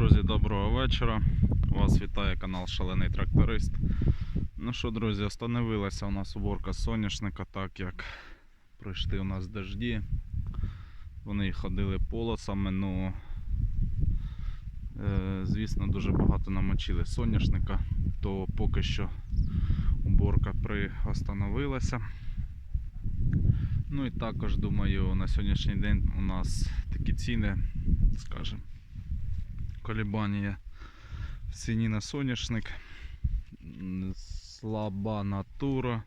Друзі, доброго вечора. Вас вітає канал Шалений Тракторист. Ну що, друзі, остановилася у нас уборка соняшника, так як пройшли у нас дожді. Вони ходили полосами, ну е, звісно, дуже багато намочили соняшника, то поки що уборка приостановилася. Ну і також думаю, на сьогоднішній день у нас такі ціни, скажімо, колебання в ціні на соняшник. Слаба натура.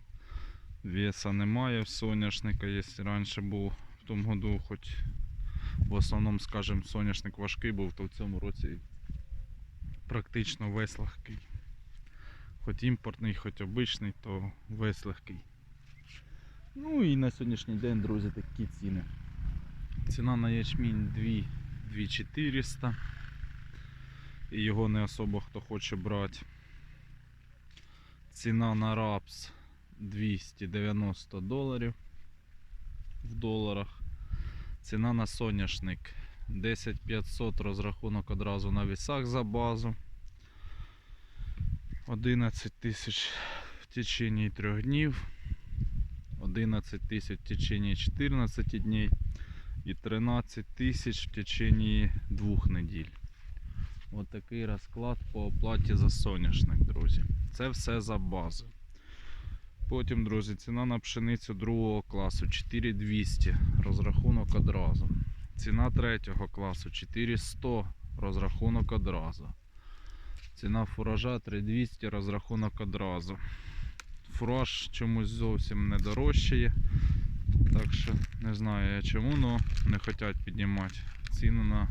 Веса немає в соняшника. Якщо раніше був в тому году, хоч в основному, скажімо, соняшник важкий був, то в цьому році практично весь легкий. Хоч імпортний, хоч обичний, то весь легкий. Ну і на сьогоднішній день, друзі, такі ціни. Ціна на ячмінь 2 2400. І його не особо хто хоче брати. Ціна на рапс 290 доларів в доларах. Ціна на соняшник 10500 розрахунок одразу на вісах за базу. 11 тисяч в течение 3 днів. 11 тисяч в течение 14 днів і 13 тисяч в течение 2 неділь. Ось такий розклад по оплаті за соняшник, друзі. Це все за базу. Потім, друзі, ціна на пшеницю другого класу 4200 розрахунок одразу. Ціна третього класу 4100 розрахунок одразу. Ціна фуража 3200 розрахунок одразу. Фураж чомусь зовсім не дорожчає. Так що не знаю я чому, але не хочуть піднімати ціну на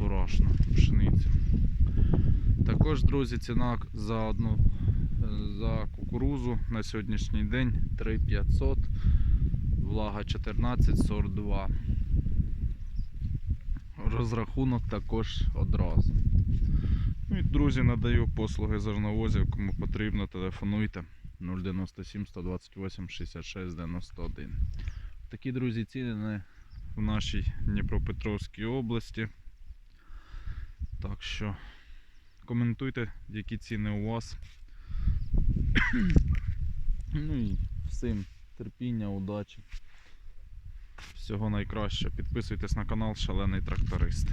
фураж на. Також, друзі, ціна за одну е, за кукурузу на сьогоднішній день 3500, влага 14,42. Розрахунок також одразу. Ну і, друзі, надаю послуги зерновозів, кому потрібно, телефонуйте 097 128 66 91. Такі, друзі, ціни в нашій Дніпропетровській області. Так що коментуйте, які ціни у вас. ну і всім терпіння, удачі. Всього найкращого. Підписуйтесь на канал Шалений Тракторист.